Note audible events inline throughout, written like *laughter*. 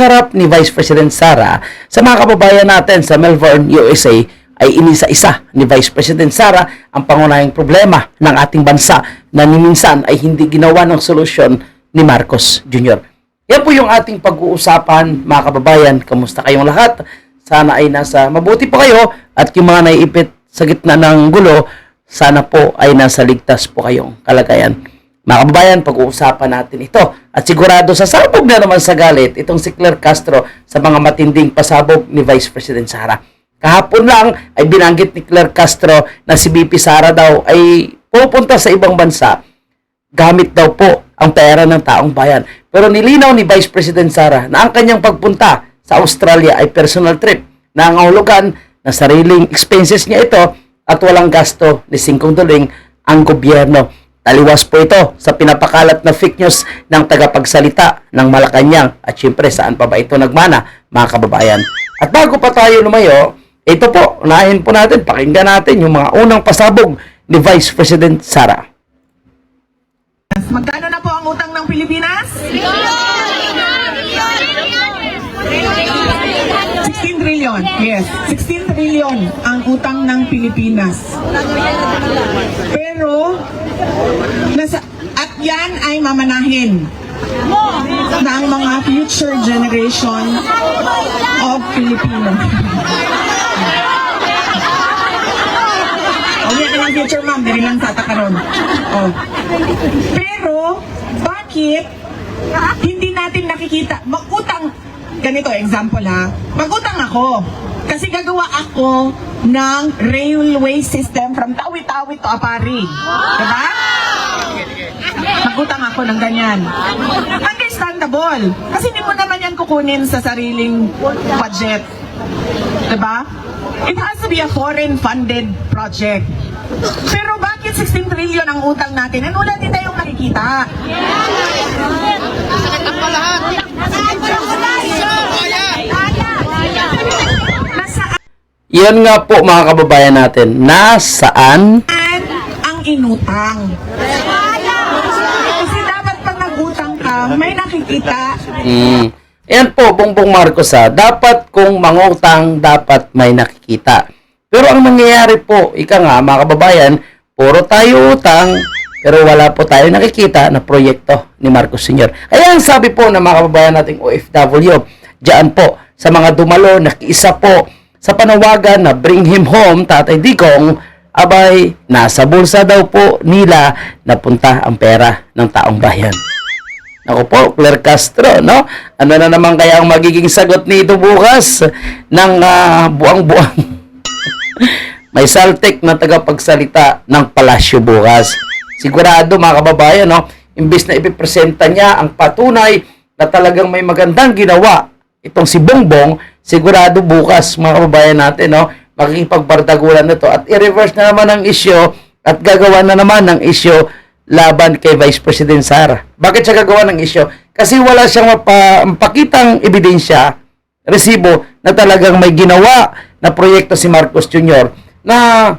pagharap ni Vice President Sara sa mga kababayan natin sa Melbourne, USA ay inisa-isa ni Vice President Sara ang pangunahing problema ng ating bansa na niminsan ay hindi ginawa ng solusyon ni Marcos Jr. Yan po yung ating pag-uusapan mga kababayan. Kamusta kayong lahat? Sana ay nasa mabuti po kayo at yung mga naiipit sa gitna ng gulo, sana po ay nasa ligtas po kayong kalagayan. Mga kababayan, pag-uusapan natin ito. At sigurado sasabog na naman sa galit itong si Claire Castro sa mga matinding pasabog ni Vice President Sara. Kahapon lang ay binanggit ni Claire Castro na si BP Sara daw ay pupunta sa ibang bansa gamit daw po ang pera ng taong bayan. Pero nilinaw ni Vice President Sara na ang kanyang pagpunta sa Australia ay personal trip na ang ahulugan na sariling expenses niya ito at walang gasto ni Singkong Duling ang gobyerno. Taliwas po ito sa pinapakalat na fake news ng tagapagsalita ng Malacanang at syempre saan pa ba ito nagmana mga kababayan. At bago pa tayo lumayo, ito po, unahin po natin, pakinggan natin yung mga unang pasabog ni Vice President Sara. Magkano na po ang utang ng Pilipinas? 16 trillion. Yes, 16 trillion ang utang ng Pilipinas. Pero, nasa, at yan ay mamanahin ng mga future generation of Filipino. *laughs* Okay, kailang future ma'am, dili lang sa takaron. Oh. Pero, bakit hindi natin nakikita? Magutang, ganito example ha, magutang ako. Kasi gagawa ako ng railway system from Tawi-Tawi to Apari. Diba? Magutang ako ng ganyan. Understandable. Kasi hindi mo naman yan kukunin sa sariling budget. Diba? It has to be a foreign funded project. Pero bakit 16 trillion ang utang natin? Ano wala din tayong nakikita? Nasaan Yan nga po mga kababayan natin, nasaan? ang inutang? Kasi dapat pag nagutang ka, may nakikita. Mm. Yan po, Bongbong Marcos ha, dapat kung mangutang, dapat may nakikita. Pero ang nangyayari po, ika nga mga kababayan, puro tayo utang, pero wala po tayo nakikita na proyekto ni Marcos Sr. Ayan sabi po ng mga kababayan nating OFW, diyan po sa mga dumalo, nakiisa po sa panawagan na bring him home, Tatay Digong, abay, nasa bulsa daw po nila napunta ang pera ng taong bayan. Ako po, Claire Castro, no? Ano na naman kaya ang magiging sagot nito bukas ng ah, buang-buang? *laughs* May saltik na tagapagsalita ng palasyo bukas. Sigurado mga kababayan, no? Imbis na ipipresenta niya ang patunay na talagang may magandang ginawa itong si Bongbong, sigurado bukas mga kababayan natin, no? Makikipagbardagulan na to at i-reverse na naman ang isyo at gagawa na naman ng isyo laban kay Vice President Sara. Bakit siya gagawa ng isyo? Kasi wala siyang mapa, mapakitang ebidensya, resibo, na talagang may ginawa na proyekto si Marcos Jr. na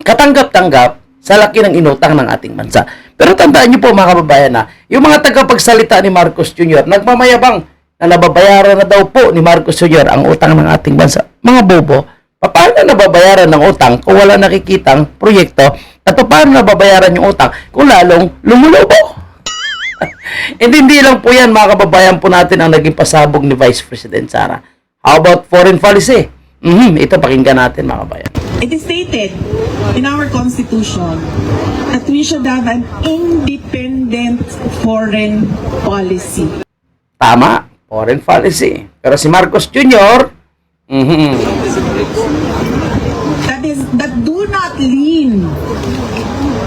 katanggap-tanggap sa laki ng inutang ng ating bansa. Pero tandaan niyo po mga kababayan na, yung mga tagapagsalita ni Marcos Jr. nagmamayabang na nababayaran na daw po ni Marcos Jr. ang utang ng ating bansa. Mga bobo, paano nababayaran ng utang kung wala nakikitang proyekto at paano nababayaran yung utang kung lalong lumulobo? *laughs* hindi, hindi lang po yan mga kababayan po natin ang naging pasabog ni Vice President Sara. How about foreign policy? Mhm, ito pakinggan natin mga kababayan. It is stated in our constitution that we should have an independent foreign policy. Tama, foreign policy. Pero si Marcos Jr., mhm, That is that do not lean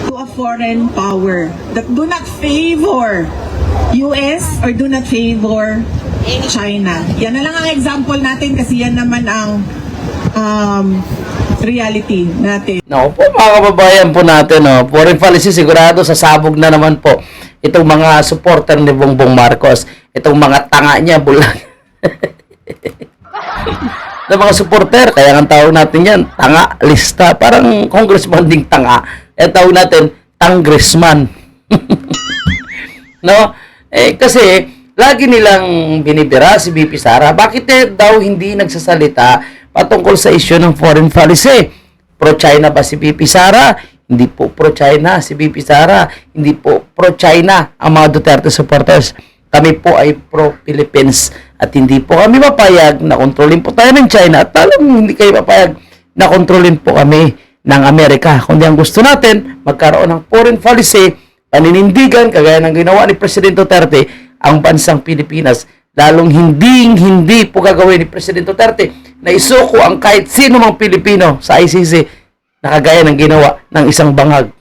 to a foreign power. That do not favor US or do not favor China. Yan na lang ang example natin kasi yan naman ang um, reality natin. No, po mga kababayan po natin, no, foreign policy sigurado sasabog na naman po itong mga supporter ni Bongbong Marcos, itong mga tanga niya bulag. *laughs* ng mga supporter, kaya ang tawag natin yan, tanga lista, parang congressman ding tanga. Kaya tawag natin, tangressman. *laughs* no? Eh, kasi, lagi nilang binibira si BP Sara. Bakit eh, daw hindi nagsasalita patungkol sa issue ng foreign policy? Pro-China ba si BP Sara? Hindi po pro-China si BP Sara. Hindi po pro-China ang mga Duterte supporters. Kami po ay pro-Philippines at hindi po kami mapayag na kontrolin po tayo ng China at alam hindi kayo mapayag na kontrolin po kami ng Amerika. Kundi ang gusto natin, magkaroon ng foreign policy, paninindigan, kagaya ng ginawa ni President Duterte, ang bansang Pilipinas. Lalong hindi, hindi po gagawin ni President Duterte na isuko ang kahit sino mang Pilipino sa ICC na kagaya ng ginawa ng isang bangag.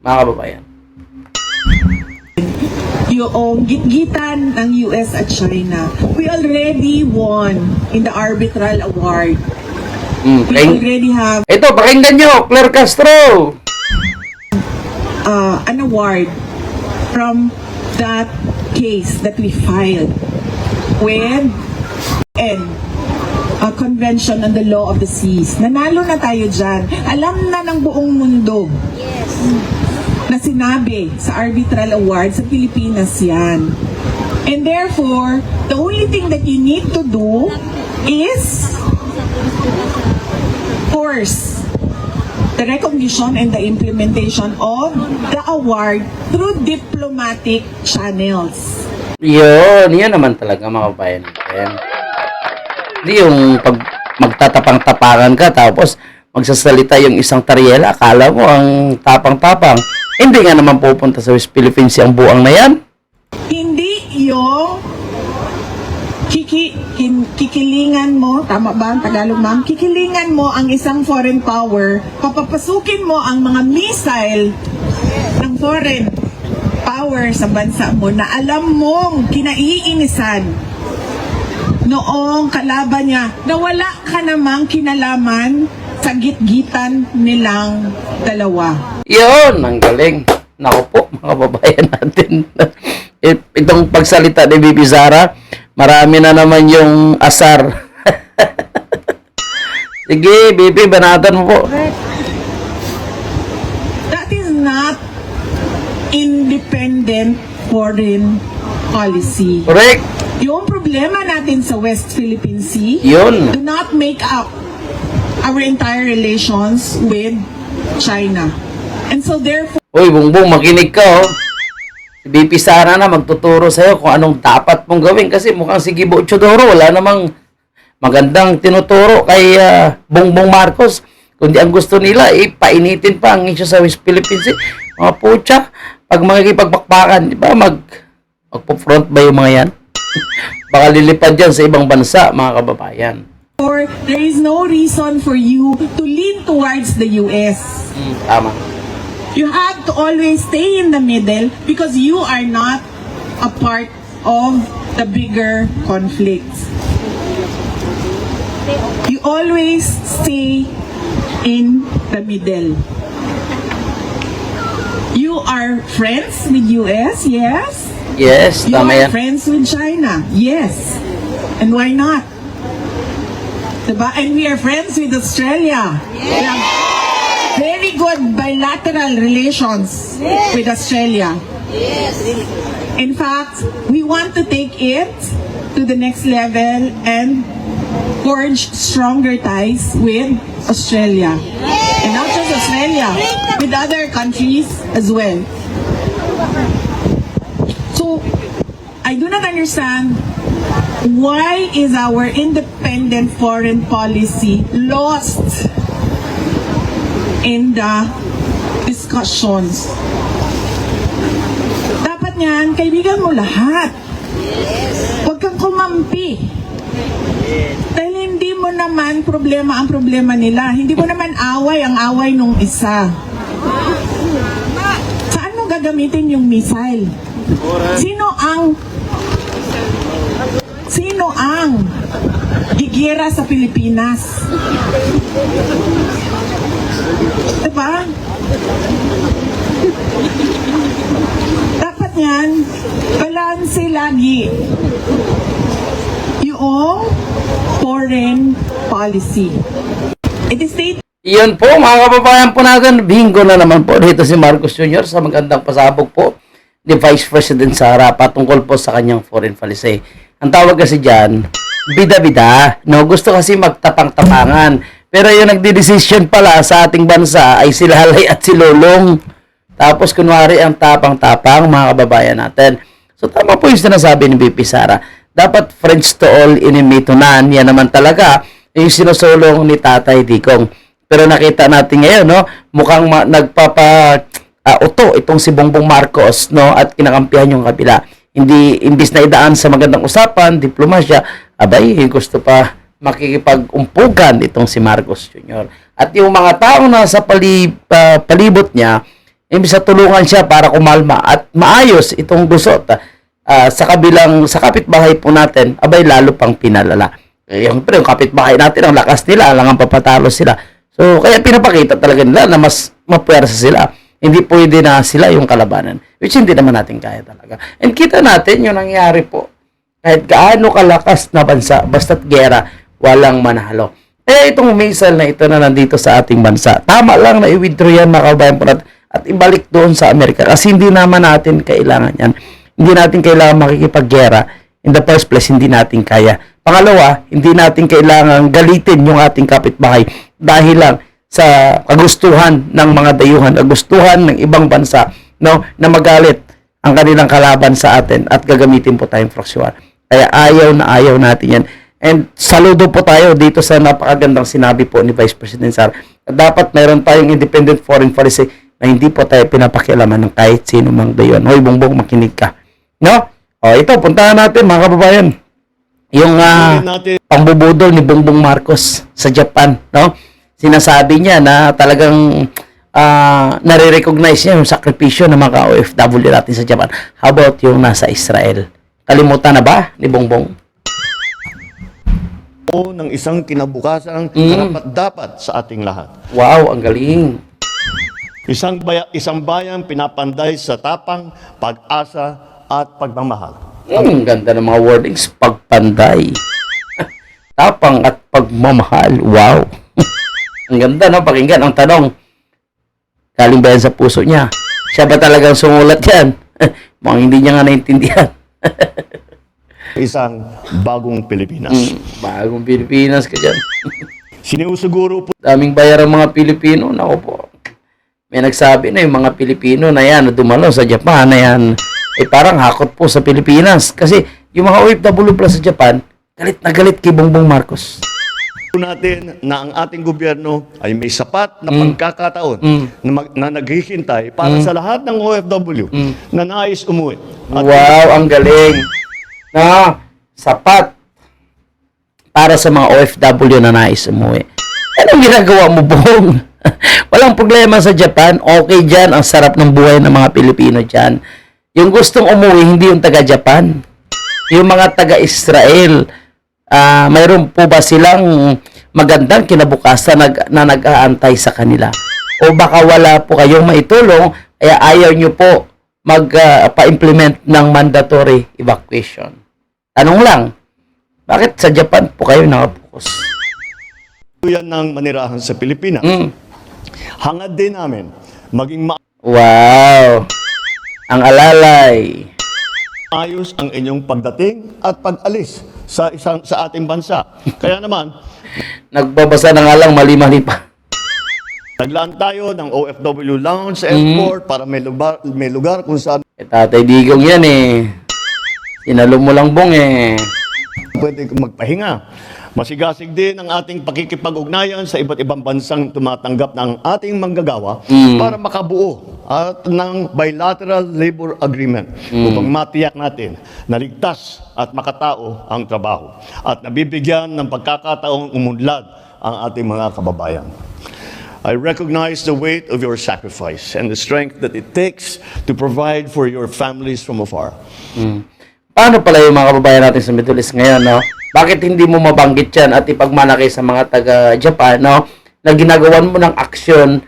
Mga kababayan. yung gitgitan ng US at China. We already won in the arbitral award. Mm, We already have Ito, pakinggan nyo, Claire Castro. uh, an award from that case that we filed with and convention on the law of the seas. Nanalo na tayo dyan. Alam na ng buong mundo na sinabi sa arbitral award sa Pilipinas yan. And therefore, the only thing that you need to do is force the recognition and the implementation of the award through diplomatic channels. Yun, yun naman talaga mga kababayan natin. Hindi yung pag magtatapang-tapangan ka tapos magsasalita yung isang tariela, akala mo ang tapang-tapang. Hindi nga naman pupunta sa West Philippines ang buang na yan. Hindi yung kiki, kin, kikilingan mo, tama ba ang Tagalog ma'am? Kikilingan mo ang isang foreign power, papapasukin mo ang mga missile ng foreign power sa bansa mo na alam mong kinaiinisan noong kalaban niya na wala ka namang kinalaman sa gitgitan nilang dalawa. Yun, ang galing. Naku po, mga babayan natin. It- *laughs* Itong pagsalita ni Bibi Sara, marami na naman yung asar. *laughs* Sige, Bibi, banatan mo po. That is not independent foreign policy. Correct. Yung problema natin sa West Philippine Sea Yun. do not make up our entire relations with China. And so therefore, Uy, Bungbong, makinig ka, oh. Si BP Sara na magtuturo sa'yo kung anong dapat mong gawin kasi mukhang si Gibo Chodoro, wala namang magandang tinuturo kay ah, Bongbong Marcos. Kundi ang gusto nila, ipainitin pa ang issue sa West Philippines. Sea. Mga putya, pag makikipagbakbakan, di ba, mag, magpo-front ba yung mga yan? *laughs* Baka lilipad yan sa ibang bansa, mga kababayan. there is no reason for you to lean towards the US. Hmm, tama. You have to always stay in the middle because you are not a part of the bigger conflicts. You always stay in the middle. You are friends with US, yes. Yes, You tama are yan. friends with China, yes. And why not? Diba? And we are friends with Australia. We have very good bilateral relations with Australia. In fact, we want to take it to the next level and forge stronger ties with Australia. And not just Australia, with other countries as well. Understand why is our independent foreign policy lost in the discussions. Dapat niyan, kaibigan mo lahat. Huwag kang kumampi. Dahil hindi mo naman problema ang problema nila. Hindi mo naman away ang away nung isa. Saan mo gagamitin yung missile? Sino ang Sino ang gigira sa Pilipinas? Diba? Dapat yan, balanse lagi yung foreign policy. It is state Iyon po, mga kababayan po natin, bingo na naman po dito si Marcos Jr. sa magandang pasabog po ni Vice President Sara patungkol po sa kanyang foreign policy. Ang tawag kasi dyan, bida-bida. No? Gusto kasi magtapang-tapangan. Pero yung nagdidesisyon pala sa ating bansa ay si Lalay at si Lolong. Tapos kunwari ang tapang-tapang mga kababayan natin. So tama po yung sinasabi ni BP Sara. Dapat friends to all, enemy to none. Yan naman talaga yung sinusulong ni Tatay Dikong. Pero nakita natin ngayon, no, mukhang nagpapa ah, uto itong si Bongbong Marcos, no, at kinakampihan yung kabila. Hindi imbis na idaan sa magandang usapan, diplomasya, abay, gusto pa makikipag-umpugan itong si Marcos Jr. At yung mga taong nasa pali, ah, palibot niya, imbis na tulungan siya para kumalma at maayos itong gusot ah, sa kabilang sa kapitbahay po natin, abay lalo pang pinalala. Eh, yung, yung kapitbahay natin, ang lakas nila, lang ang papatalo sila. So, kaya pinapakita talaga nila na mas mapuwersa sila. Hindi pwede na sila yung kalabanan. Which hindi naman natin kaya talaga. And kita natin yung nangyari po. Kahit gaano kalakas na bansa, basta't gera, walang manalo. Eh, itong missile na ito na nandito sa ating bansa, tama lang na i-withdraw yan, mga kabayan po natin, at ibalik doon sa Amerika. Kasi hindi naman natin kailangan yan. Hindi natin kailangan makikipaggera. In the first place, hindi natin kaya. Pangalawa, hindi natin kailangan galitin yung ating kapitbahay dahil lang sa kagustuhan ng mga dayuhan, kagustuhan ng ibang bansa, no, na magalit ang kanilang kalaban sa atin at gagamitin po tayong fraksyon. Kaya ayaw na ayaw natin yan. And saludo po tayo dito sa napakagandang sinabi po ni Vice President Sara. Dapat meron tayong independent foreign policy na hindi po tayo pinapakialaman ng kahit sino mang dayon. Hoy, bongbong, makinig ka. No? O, ito, puntahan natin mga kababayan. Yung natin pambubudol ni Bongbong Marcos sa Japan, no? Sinasabi niya na talagang ah, nare-recognize niya yung sakripisyo ng mga OFW natin sa Japan. How about yung nasa Israel? Kalimutan na ba ni Bongbong? po ng isang kinabukasan Mm. karapat dapat sa ating lahat. Wow, ang galing. Isang, baya, isang bayan pinapanday sa tapang, pag-asa at pagmamahal. Mm, ganda ng mga wordings. Pagpanday. *laughs* Tapang at pagmamahal. Wow. Ang ganda, no? Pakinggan ang tanong. Galing ba yan sa puso niya? Siya ba talagang sumulat yan? *laughs* Mukhang hindi niya nga naintindihan. *laughs* Isang bagong Pilipinas. Mm, bagong Pilipinas ka dyan. *laughs* Sinusuguro po Daming bayar ang mga Pilipino. Nako po. May nagsabi na yung mga Pilipino na yan, na dumalo sa Japan na yan, eh parang hakot po sa Pilipinas. Kasi yung mga OFW plus sa Japan, galit na galit kay Bongbong Marcos. Natin na ang ating gobyerno ay may sapat na pagkakataon Mm. na, mag, na naghihintay para sa lahat ng OFW na nais umuwi. At Wow, ang galing. Na, sapat para sa mga OFW na nais umuwi. Anong ginagawa mo, Bong? *laughs* Walang problema sa Japan. Okay dyan. Ang sarap ng buhay ng mga Pilipino dyan. Yung gustong umuwi, hindi yung taga-Japan. Yung mga taga-Israel, ah mayroon po ba silang magandang kinabukasan na, na nag-aantay sa kanila? O baka wala po kayong maitulong, kaya ayaw nyo po mag-pa-implement ng mandatory evacuation. Tanong lang, bakit sa Japan po kayo nakapokus? yan ng manirahan sa Pilipinas. Mm. Hangad din namin maging Wow! Ang alalay. maayos ang inyong pagdating at pag-alis sa isang sa ating bansa. Kaya naman, *laughs* Nagbabasa na nga lang mali-mali pa. naglaan tayo ng OFW lounge sa airport para may lugar, may lugar kung saan Eh, tatay digong yan eh. Sinalo mo lang bong eh. pwede magpahinga. Masigasig din ang ating pakikipag-ugnayan sa iba't ibang bansang tumatanggap ng ating manggagawa para makabuo at ng bilateral labor agreement upang matiyak natin na ligtas at makatao ang trabaho at nabibigyan ng pagkakataong umunlad ang ating mga kababayan. I recognize the weight of your sacrifice and the strength that it takes to provide for your families from afar. Paano pala yung mga kababayan natin sa Middle East ngayon, no? Bakit hindi mo mabanggit yan at ipagmalaki sa mga taga-Japan, no? Na ginagawan mo ng aksyon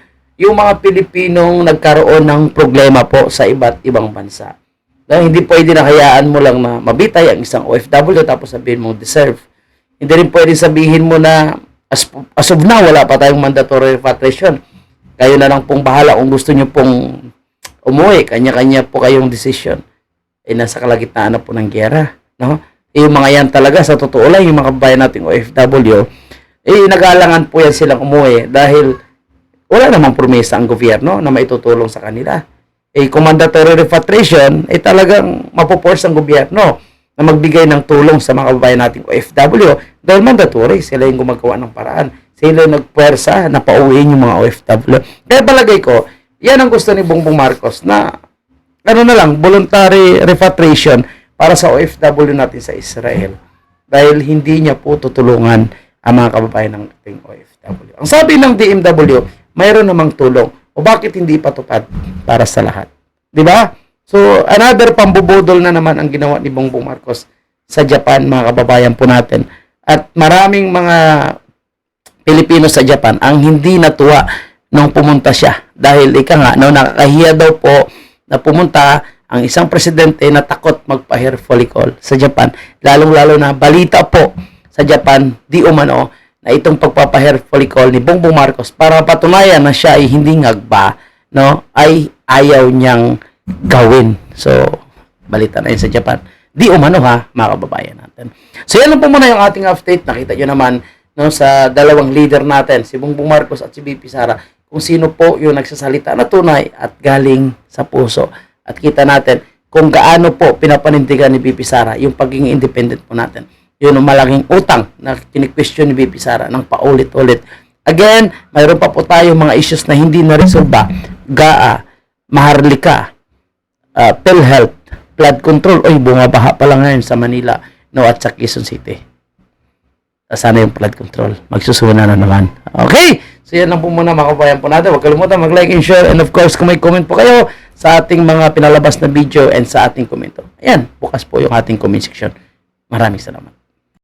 yung mga Pilipinong nagkaroon ng problema po sa iba't ibang bansa. No? Hindi pwede na hayaan mo lang na mabitay ang isang OFW tapos sabihin mo deserve. Hindi rin pwede sabihin mo na as, as of now, wala pa tayong mandatory repatriation. Kayo na lang pong bahala kung gusto nyo pong umuwi, kanya-kanya po kayong desisyon. Eh, nasa kalagitnaan na po ng gera. No? Eh, yung mga yan talaga, sa totoo lang, yung mga kabayan nating OFW, eh, nag-aalangan po yan silang umuwi dahil wala namang promesa ang gobyerno na maitutulong sa kanila. Eh, kung mandatory repatriation, eh talagang mapoforce ang gobyerno na magbigay ng tulong sa mga kababayan nating OFW dahil mandatory, sila yung gumagawa ng paraan. Sila yung nagpwersa na pauwiin yung mga OFW. Kaya palagay ko, yan ang gusto ni Bongbong Marcos na ano na lang, voluntary repatriation para sa OFW natin sa Israel. Dahil hindi niya po tutulungan ang mga kababayan ng ating OFW. Ang sabi ng DMW, mayroon namang tulong. O bakit hindi patupad para sa lahat? 'Di ba? So, another pambubudol na naman ang ginawa ni Bongbong Marcos sa Japan, mga kababayan po natin. At maraming mga Pilipino sa Japan ang hindi natuwa nung pumunta siya. Dahil ika nga, no, nakakahiya daw po na pumunta ang isang presidente na takot magpa-hair follicle sa Japan. Lalong-lalo na balita po sa Japan, di umano, na itong pagpapa-hair follicle ni Bongbong Marcos para patunayan na siya ay hindi ngagba, no, ay ayaw niyang gawin. So, balita na yun sa Japan. Di umano ha, mga kababayan natin. So, yan po muna yung ating update. Nakita nyo naman no, sa dalawang leader natin, si Bongbong Marcos at si BP Sara, kung sino po yung nagsasalita na tunay at galing sa puso. At kita natin kung gaano po pinapanindigan ni BP Sara yung pagiging independent po natin. Yun ang malaking utang na kini-question ni BP Sara ng paulit-ulit. Again, mayroon pa po tayong mga issues na hindi na-resolve. GAA, Maharlika, uh, PhilHealth, flood control. Oy, bumabaha pa lang ngayon sa Manila no, at sa Quezon City. Sana yung flood control. Magsusuna na naman. Okay. So yan lang po muna mga kabayan po natin. Huwag kalimutan mag-like and share. And of course, kung may comment po kayo sa ating mga pinalabas na video and sa ating komento. Ayan, bukas po yung ating comment section. Maraming salamat.